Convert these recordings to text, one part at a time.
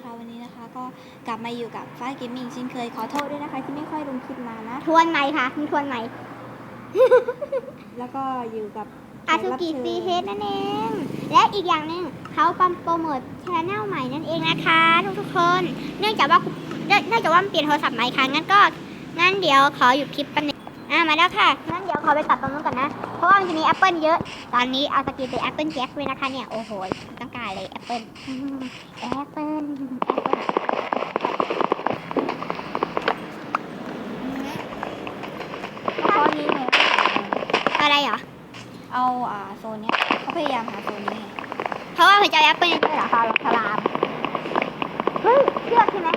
นะคะ วันนี้นะคะก็กลับมาอยู่กับฟ้าเกมมิ่งเช่นเคยขอโทษด้วยนะคะ ที่ไม่ค่อยลงคลิปมานะ ทวนไหมคะมีทวนไหม แล้วก็อยู่กับอาซูกิซีเฮดนั่นเอง และอีกอย่างหนึ่งเขาปั๊มโปรโมทชแนลใหม่นั่นเองนะคะทุกๆคน เนื่องจากว่าเนื่องเนื่องจากว่ามันเปลี่ยนโทรศัพท์ใหม่ค่ะงั้นก็งั้นเดี๋ยวขอหยุดคลิปแป๊บนึงอะมาแล้วค่ะงั้นเดี๋ยวขอไปตัดตรงนู้นก่อนนะ เพราะว่ามันจะมีแอปเปิลเยอะ ตอนนี้เอาสกินเป็นแอปเปิลแจ็คเลยนะคะเนี่ยโอ้โหต้องการเลยแอปเปิลแอปเปิลแอปเปิลตอนนี้เนี่ยอะไรเหรอ เอาอ่าโซนเนี้ยเขาพยายามหาโซนนี้ไงเพราะว่าหัวใจแอปเปิลเยอะเหรอคะสลามเฮ้ยเชือกใช่ไหม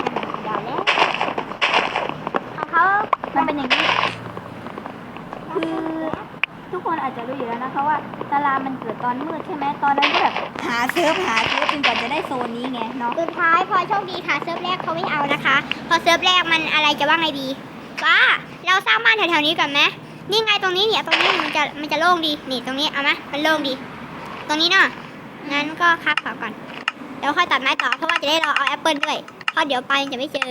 อืมเดี๋ยวแล้วของเขามันเป็นอย่างนี้คือ ทุกคนอาจจะรู้อยู่แล้วนะคะว่าตารางมันเกิดตอนมืดใช่ไหมตอนนั้นก็แบบหาเซิร์ฟหาเซิร์ฟจนกว่าจะได้โซนนี้ไงเนาะสุดท้ายพอโชคดีค่ะเซิร์ฟแรกเขาไม่เอานะคะ พอเซิร์ฟแรกมันอะไรจะว่าไงดีว่าเราสร้างบ้านแถวๆนี้ก่อนไหมนี่ไงตรงนี้เนี่ยตรงนี้มันจะมันจะโล่งดีนี่ตรงนี้เอาไหมมันโล่งดี ตรงนี้เนาะงั้นก็คับขาก่อนแล้วค่อยตัดไม้ต่อเพราะว่าจะได้รอเอาแอปเปิลด้วยเพราะเดี๋ยวไปจะไม่เจอ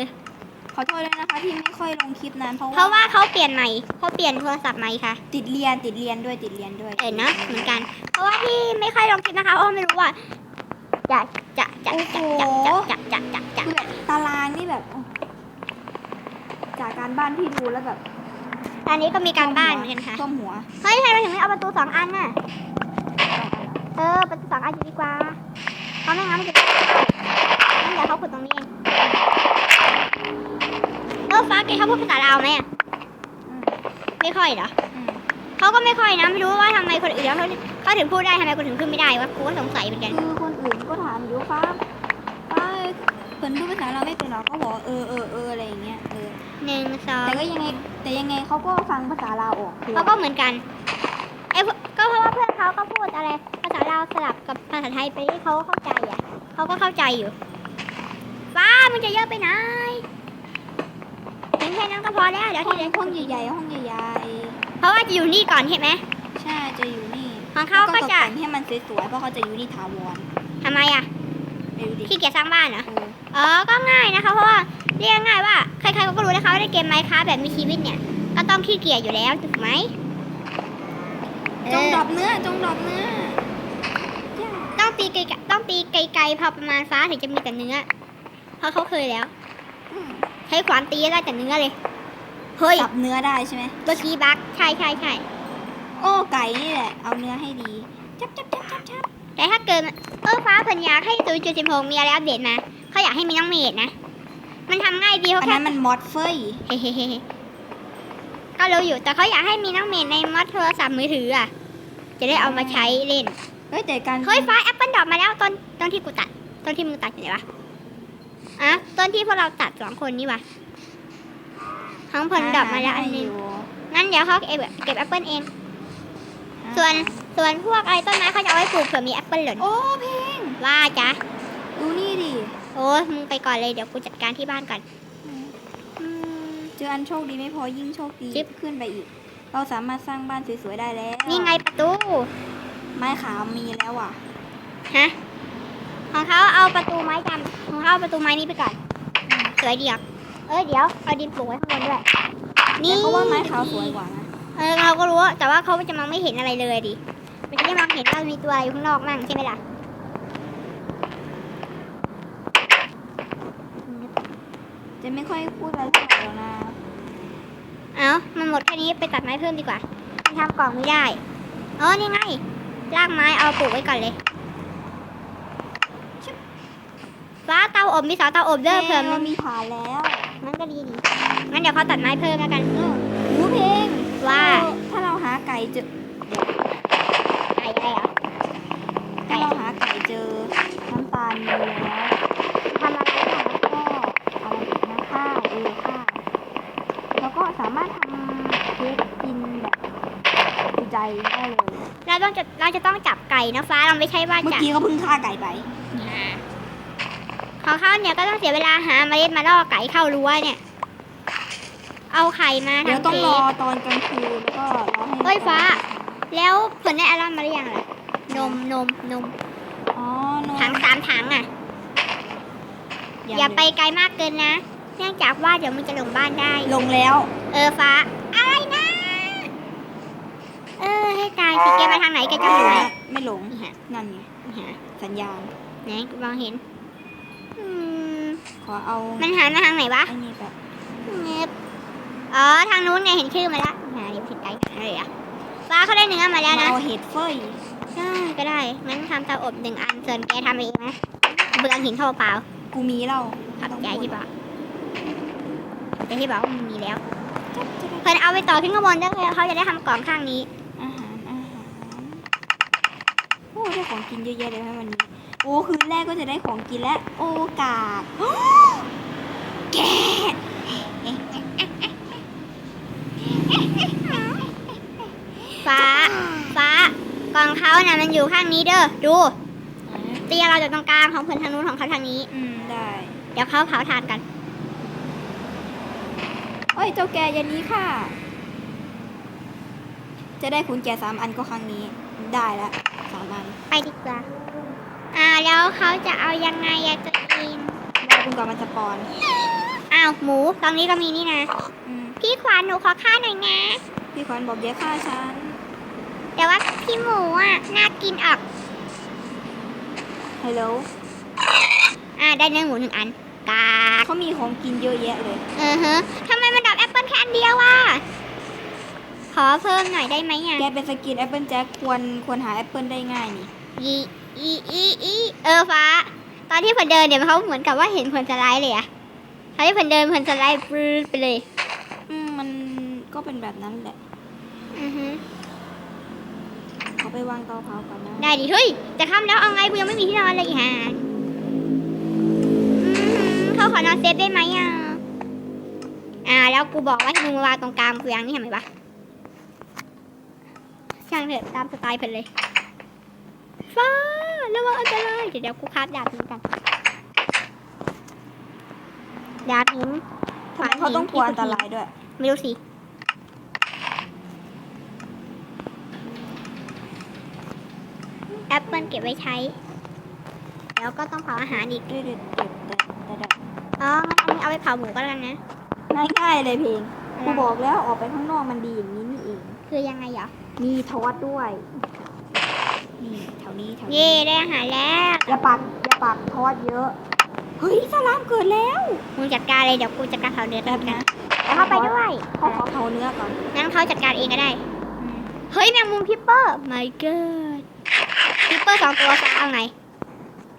ขอโทษด้วยนะคะที่ไม่ค่อยลงคลิปนานเพราะเพราะว่าเขาเปลี่ยนใหม่เขาเปลี่ยนโทรศัพท์ใหม่ค่ะ ติดเรียนติดเรียนด้วยติดเรียนด้วยเออเนอะเหมือนกัน เพราะว่าที่ไม่ค่อยลงคลิปนะคะเพราะว่าไม่รู้ว่าจะจะจะจะจะจะจะจะจะคือแบบตารางนี่แบบโอ้จากการบ้านที่ดูแล้วแบบตอนนี้ก็มีการบ้านเหมือนกันค่ะท่วมหัวเฮ้ยทำไมถึงไม่เอาประตูสองอันน่ะ เออประตูสองอันจะดีกว่าเพราะไม่งั้นมันจะงั้นเดี๋ยวเขาขุดตรงนี้เองเออ ฟ้าแกเขาพูดภาษาลาวไหมอะอืมไม่ค่อยเหรออืมเขาก็ไม่ค่อยนะไม่รู้ว่าทำไมคนอื่นเขาเขาถึงพูดได้ทำไมคนถึงขึ้นไม่ได้วะกูก็สงสัยเหมือนกันคือคนอื่นก็ถามอยู่ฟ้าฟ้าเพิ่นพูดภาษาเราไม่เป็นหรอกเขาบอกว่าเออเออเอออะไรอย่างเงี้ยเออหนึ่งสองแต่ก็ยังไงแต่ยังไงเขาก็ฟังภาษาลาวออกคือเขาก็เหมือนกันไอ้พวกก็เพราะว่าเพื่อนเขาก็พูดอะไร ภาษาลาวสลับกับภาษาไทยไปที่เขาเข้าใจอะเขาก็เข้าใจอยู่ฟ้ามันจะเยอะไปไหนเห็น แค่นั้นก็พอแล้วเดี๋ยวห้ที่องเหลือห้องใหญ่ๆห้องใหญ่เพราะว่าจะอยู่นี่ก่อนใช่ไหมๆใช่ จะอยู่นี่ของเขาก็ตจะแต่งให้มันสวยๆ เพราะเขาจะอยู่นี่ถาวรทำไมอะไปดูดิขี้เกียจสร้างบ้านเหรอ เอออ๋อก็ง่ายนะคะ เพราะว่าเรียกง่ายว่าใครๆก็รู้นะคะว่าในเกมไมค์ค a f t แบบมีชีวิตเนี่ย ก็ต้องขี้เกียจอยู่แล้วถูกไหมจงดเอรออปเนื้อ จงดรอปเนื้อต้องตีไกลๆต้องตีไกลๆพอประมาณฟ้าถึงจะมีแต่เนื้อเพราะเขาเคยแล้วอืม ใช้ขวานตีได้แต่เนื้อเลย เฮ้ยจับเนื้อได้ใช่ไหมเมื่อกี้บักใช่ใช่ใช่โอ้ไก่นี่แหละ เอาเนื้อให้ดี จับจับจับจับจับแต่ถ้าเกิดเออฟ้าเพิ่นอยากให้ศูนย์จุดสิบหกมีอะไรอัปเดตมาเขาอยากให้มีน้องเมดนะ มันทำง่ายดีเขาอันแค่นั้นมันมอดเฟยเฮ้เฮ้ก็รู้อยู่แต่เขาอยากให้มีน้องเมดในมอดโทรศัพท์มือถืออะ จะได้เอามาใช้เล่น เฮ้ยแต่การ เฮ้ยฟ้าแอปเปิลดอกมาแล้วต้นต้นที่กูตัดต้นที่มึงตัดอยู่ไหนวะอะ ต้นที่พวกเราตัดสองคนนี่วะของผลดอกมาแล้วอันหนึงยู่งั้นเดี๋ยวเขาเก็บเก็บแอปเปิลเอง ส่วนส่วนพวกอะไรต้นไม้เขาจะเอาไว้ปลูกเผื่อมีแอปเปิลหล่นโอ้เพลงว่าจ้ะดูนี่ดิ โอ้ยมึงไปก่อนเลยเดี๋ยวกูจัดการที่บ้านก่อนอืมเจออันโชคดีไม่พอยิ่งโชคดีจิ๊บ ขึ้นไปอีก เราสามารถสร้างบ้านสวยๆได้แล้วนี่ไงประตู ไม้ขาวมีแล้วอะ ฮะ ของเขาเอาประตูไม้จำของเขาเอาประตูไม้นี้ไปก่อน สวยดีอะเอ้ยเดี๋ยวเอาดินปลูกไว้ข้างบนด้วยนี่นี่เพราะว่าไม้ขาวสวยกว่านะเออเราก็รู้อะแต่ว่าเขาจะมองไม่เห็นอะไรเลยดิมันจะได้มองเห็นว่ามีตัวอะไรอยู่ข้างนอกมั่งใช่ไหมล่ะจะไม่ค่อยพูดอะไรเท่าไหร่แล้วนะเอามันหมดแค่นี้ไปตัดไม้เพิ่มดีกว่ามันทำกล่องไม่ได้เออนี่ไงรากไม้เอาปลูกไว้ก่อนเลยชึบฟ้าเตาอบมีเสาเตาอบเด้อเพิ่มเรามีฐานแล้วงั้นก็ดีดีงั้นเดี๋ยวเขาตัดไม้เพิ่มแล้วกันหูเพลงว่าถ้าเราหาไก่เจอไก่อะไรเหรอถ้าเราหาไก่เจอน้ำตาลมีแล้วทำอะไรได้แล้วก็อะไรอีกนะข้าวเออข้าวแล้วก็สามารถทำเค้กกินแบบจุใจได้เลยเราต้องจะเราจะต้องจับไก่นะฟ้าเราไม่ใช่ว่าเมื่อจะกี้ก็เพิ่งฆ่าไก่ไป ของเขาเนี่ยก็ต้องเสียเวลาหาเมล็ดมาล่อไก่เข้ารั้วเนี่ย เอาไข่มาเดี๋ยวทำต้องเค้รอกตอนกลางคืนแล้วก็รอให้เฮ้ยฟ้า แล้วผลได้อารัมมาหรือยังล่ะนมนมนมอ๋อนมถังสามถังอะอย่าไปไกลมากเกินนะ เนื่องจากว่าเดี๋ยวมันจะหลงบ้านได้ ลงแล้ว เออฟ้า อะไรนะ เออ ให้ตายสิแกมาทางไหนแกจะหลงไหมไม่หลง นี่ฮะ นั่นไง นี่ฮะสัญญาณ ไหนกูมองเห็นอืม ขอเอามันหันมาทางไหนวะไอ้นี่แบบเงียบอ๋อทางนู้นไงเห็นชื่อมาแล้วหาเดี๋ยวผิดใจอะไรอะฟ้าเขาได้เนื้อมาแล้วนะเอาเห็ดเฟ้ยได้ก็ได้งั้นทำเตาอบหนึ่งอันส่วนแกทำเองนะเบืองหินเท่าเปล่ากูมีแล้วขับต้องใจพูดที่บอกใจที่บอกว่ามันมีแล้วเพิ่นเอาไปต่อขึ้นข้างบนได้เลยเขาจะได้ทำกล่องข้างนี้อาหารอาหารโอ้ได้ของกินเยอะแยะเลยให้วันนี้ โอ้คืนแรกก็จะได้ของกินและโอกาสแกะฟ้า ฟ้ากล่องเขาน่ะมันอยู่ข้างนี้เด้อ ดู เตียเราอยู่ตรงกลางของเพิ่นทางนู้นของเขาทางนี้ อืม ได้ เดี๋ยวเขาเผาทานกันเอ้ย เจ้าแกยันนี้ค่ะ จะได้คุณแกสามอันก็ครั้งนี้ ได้แล้วสามอัน ไปดีกว่าอ่าแล้ว เขาจะเอายังไงอะตัวเองได้คุณก่อนมันสปอนอ้าวหมูตรงนี้ก็มีนี่นะ อืมพี่ขวานหนูขอข้าวหน่อยนะ พี่ขวัญบอกเดี๋ยวฆ่าฉันแต่ว่าพี่หมูอะน่ากินออกฮัลโหลอ่าได้เนื้อหมูหนึ่งอันกากเขามีของกินเยอะแยะเลย เออฮะทำไมมันดรอปแอปเปิลแค่อันเดียวอะขอเพิ่มหน่อยได้ไหมอะแกเป็นสกินแอปเปิลแจ็คควรควรหาแอปเปิลได้ง่ายนี่อี อีอีอีเออฟ้า ตอนที่เพิ่นเดินเนี่ยเขาเหมือนกับว่าเห็นเพิ่นสไลด์เลยอะตอนที่เพิ่นเดินเพิ่นสไลด์ปรื้ดไปเลย อืมมันก็เป็นแบบนั้นแหละอือฮึเขาไปวางเตาเผาก่อนนะได้ดิเฮ้ยจะค่ำแล้วเอาไงกูยังไม่มีที่นอนเลยอีห่าอือหือเขาขอนอนเซฟได้ไหมอะอ่า แล้วกูบอกว่าให้มึงมาวางตรงกลางกูยังนี่ทำไมวะช่างเถอะตามสไตล์เพิ่นเลยฟ้า ระวังอันตรายเดี๋ยวเดี๋ยวกูคาดดาบหินกันดาบหินทำไมเขาต้องกลัวอันตรายด้วย ไม่รู้สิแอปเปิลเก็บไว้ใช้ แล้วก็ต้องเผาอาหารอีกเด็ดเด็ดเด็ดเด็ดเด็ดเด็ดอ๋องั้นอันนี้เอาไปเผาหมูก็แล้วกันนะ ง่ายๆเลยเพลงกูบอกแล้วออกไปข้างนอกมันดีอย่างนี้นี่เอง คือยังไงเหรอ มีทอดด้วย นี่แถวนี้แถวเย่นี้ได้อาหารแล้วอย่าปักอย่าปักทอดเยอะ เฮ้ยสลามเกิดแล้วมึงจัดการเลยเดี๋ยวกูจัดการเผาเนื้อแป๊บนะแล้วเข้าไปด้วยเขาขอเผาเนื้อก่อนงั้นเขาจัดการเองก็ได้อืมเฮ้ยแมงมุมพิปเปอร์ my god พิปเปอร์สองตัวฟ้าเอาไง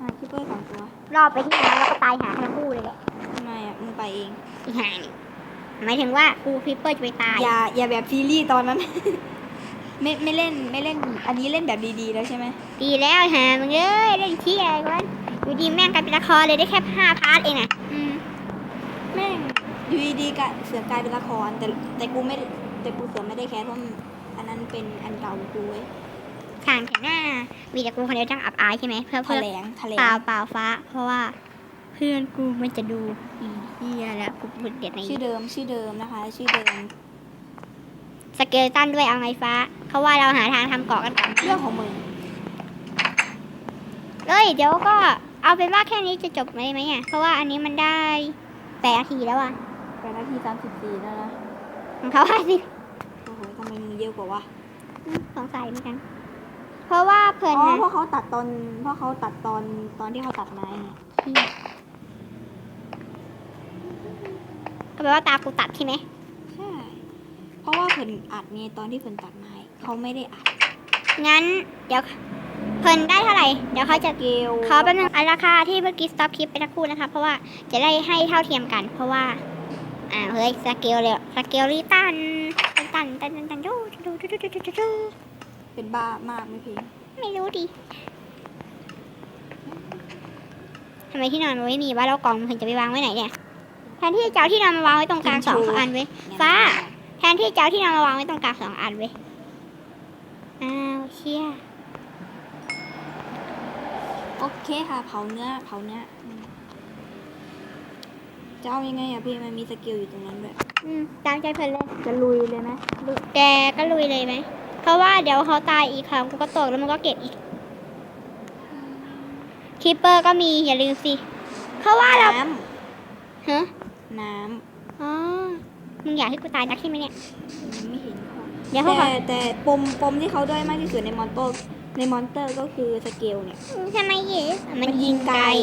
อะคิปเปอร์สองตัวรอบไปที่น้ำแล้วก็ตายหาทั้งคู่เลยแหละทำไมอะมึงไปเองอีห่านี่หมายถึงว่ากูพิปเปอร์จะไปตาย อย่าอย่าแบบซีรีส์ตอนนั้น ไม่ไม่เล่นไม่เล่น อันนี้เล่นแบบดีๆแล้วใช่ไหมดีแล้วฮะมึงเอ้ยเล่นที่อะไรวะอยู่ดีแม่งกลายเป็นละครเลยได้แค่ห้าพาร์ทเองนะอืมแม่งอยู่ดีๆกะเสือกกลายเป็นละคร แต่แต่กูไม่ได้แต่กูเสือไม่ได้แคสเพราะมันอันนั้นเป็นอันเก่ากูเว้ยทางแถวหน้ามีแต่กูคนเดียวจังอับอายใช่ไหมเพื่อทะเพื่อแหลงทะแหลงเปล่าเปล่าฟ้า เพราะว่าเพื่อนกูมันจะดูอีเฮียแล้วกูพูดเด็ดในชื่อเดิมชื่อเดิมนะคะ ชื่อเดิมส เกลตันด้วยเอาไงฟ้าเขาว่าเราหาทางทำเกาะกันก่อนเรื่องของมึงเอ้ยเดี๋ยวก็เอาเป็นว่าแค่นี้จะจบไหมไหมอะเพราะว่าอันนี้มันได้แปดนาทีแล้วอะแปดนาทีสามสิบสี่แล้วนะของเขาห้าสิบโอ้โหทำไมมึงเยอะกว่าวะสงสัยเหมือนกัน เพราะว่าเพลินอ๋อนะเพราะเขาตัดตอนเพราะเขาตัดตอนตอนที่เขาตัดไม้ไงก็แปลว่าตากูตัดใช่ไหมใช่ เพราะว่าเพิ่นอัดไงตอนที่เพิ่นตัดไม้เขาไม่ได้อัดงั้นเดี๋ยวเพลินได้เท่าไหร่ เดี๋ยวเขาจะเกลขอแป๊บนึงอันราคาที่เมื่อกี้สต็อปคลิปไปสักครู่นะคะ เพราะว่าจะได้ให้เท่าเทียมกัน เพราะว่า อ่าเฮ้ยสเกลเลยสเกลลิตันตันตันตันตันดูดูดูดูดูดูดูเป็นบ้ามากไม่เพลงไม่รู้ดิทำไมที่นอนมันไม่มีว่าแล้วกล่องมันถึงจะไปวางไว้ไหนเนี่ยแทนที่จะเอาที่นอนมาวางไว้ตรงกลางสองอันเว้ยฟ้า แทนที่จะเอาที่นอนมาวางไว้ตรงกลางสองอันเว้ย อ้าวเชี่ยโอเคค่ะ เผาเนื้อ เผาเนื้ออืมจะเอายังไงอะพี่ มันมีสกิลอยู่ตรงนั้นด้วย อืมตามใจเพลินเลย จะลุยเลยไหมลุแกก็ลุยเลยไหม เพราะว่าเดี๋ยวเขาตายอีกครั้งกูก็ตกแล้วมันก็เก็บอีกคีเปอร์ก็มีอย่าลืมสิ เพราะว่าเราน้ฮะำน้อ๋อ มึงอยากให้กูตายนักใช่ไหมเนี่ยำไม่เห็นเขาเดี๋ยวเขาแต่ก่อนแต่ปมปมที่เขาด้อยมากที่สุดในมอนเตอร์ในมอนเตอร์ก็คือสเกลเนี่ย ทำไมเยสมันมันยิยิงงไกไกลล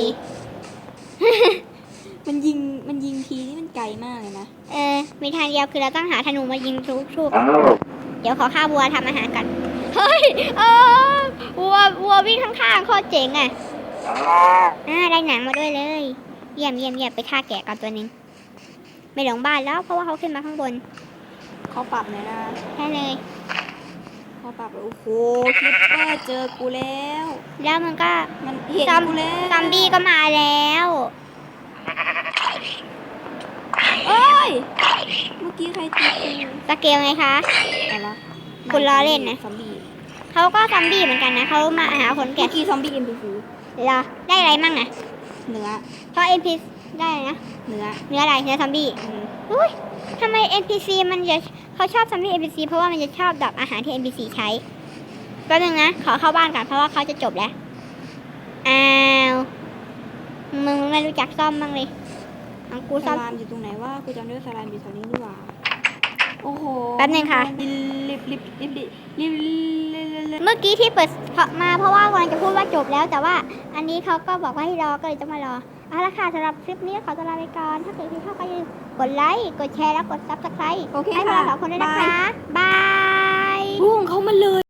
มันยิงมันยิงทีนี่มันไกลมากเลยนะ เออ มีทางเดียวคือเราต้องหาธนูมายิงทุกทุกเดี๋ยวขอฆ่าวัวทำอาหารก่อนเฮ้ย เออวัววัววิ่งข้างๆโคตรเจ๋งอะอ่าได้หนังมาด้วยเลย เยี่ยมเยี่ยมเยี่ยมไปฆ่าแกะก่อนตัวหนึง ไม่หลงบ้านแล้ว เพราะว่าเขาขึ้นมาข้างบน เขาปรับเลยนะแค่เลยเขาปรับเลยโอ้โหคิปเปอร์เจอกูแล้ว แล้วมันก็มันเห็นซอมกูแล้วซอมบี้ก็มาแล้วเอ้ยเมื่อกี้ใครตีกูสเกลไงคะอะไรวะคุณล้อเล่นนะซอมบี้เขาก็ซอมบี้เหมือนกันนะเขามาหาคนเมื่แก่อกี้ซอมบี้เอ็มพีซีเหรอได้อะไรมั่งอะเนื้อเพราะ NPC ได้อะ ไรนะ เนื้อ เนื้ออะไร เนื้อซอมบี้อืมอุ้ยทำไม NPC มันจะเขาชอบซอมบี้ NPC เพราะว่ามันจะชอบดรอปอาหารที่ NPC ใช้แป๊บนึงนะ ขอเข้าบ้านก่อนเพราะว่าเขาจะจบแล้ว อ้าว มึงไม่รู้จักซ่อมบ้างเลยของกูสซ่อมลามอยู่ตรงไหนว่ากูจำได้ว่าสลามอยู่แถวนี้นี่หว่า โอ้โหแป๊บนึงค่ะ รีบรีบรีบรีบรีบรีบรีบรีบรีบเมื่อกี้ที่เปิดมาเพราะว่ากำลังจะพูดว่าจบแล้ว แต่ว่าอันนี้เขาก็บอกว่าให้รอก็เลยต้องมารอ เอาละค่ะสำหรับคลิปนี้ขอตัวลาไปก่อน ถ้าเกิดคลิปชอบก็อย่าลืมกดไลค์ กดแชร์ แล้วกด subscribe โอเคให้พวกค่ะเราสองคนด้วยนะบายคะ บาย พุ่งเขามาเลย